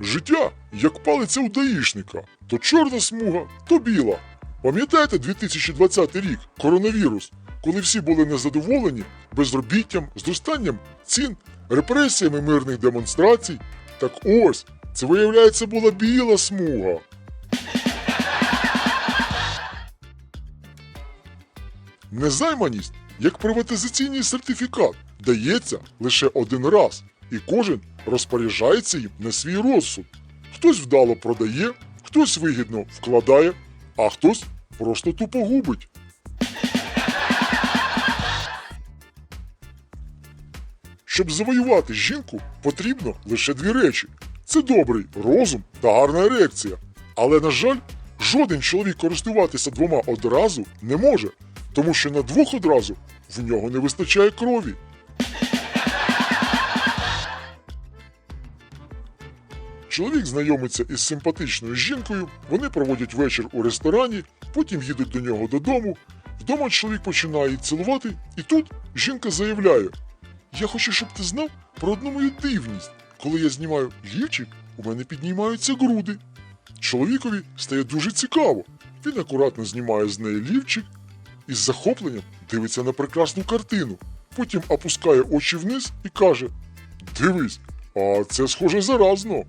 Життя, як палиця у даїшника, то чорна смуга, то біла. Пам'ятаєте 2020 рік, коронавірус, коли всі були незадоволені безробіттям, зростанням цін, репресіями мирних демонстрацій? Так ось, це виявляється була біла смуга. Незайманість, як приватизаційний сертифікат, дається лише один раз, і кожен розпоряджається їм на свій розсуд. Хтось вдало продає, хтось вигідно вкладає, а хтось просто тупо губить. Щоб завоювати жінку, потрібно лише дві речі: це добрий розум та гарна ерекція. Але, на жаль, жоден чоловік користуватися двома одразу не може, тому що на двох одразу в нього не вистачає крові. Чоловік знайомиться із симпатичною жінкою, вони проводять вечір у ресторані, потім їдуть до нього додому. Вдома чоловік починає цілувати, і тут жінка заявляє: Я хочу, щоб ти знав про одну мою дивність. Коли я знімаю лівчик, у мене піднімаються груди. Чоловікові стає дуже цікаво. Він акуратно знімає з неї лівчик і з захопленням дивиться на прекрасну картину. Потім опускає очі вниз і каже: Дивись, а це схоже заразно.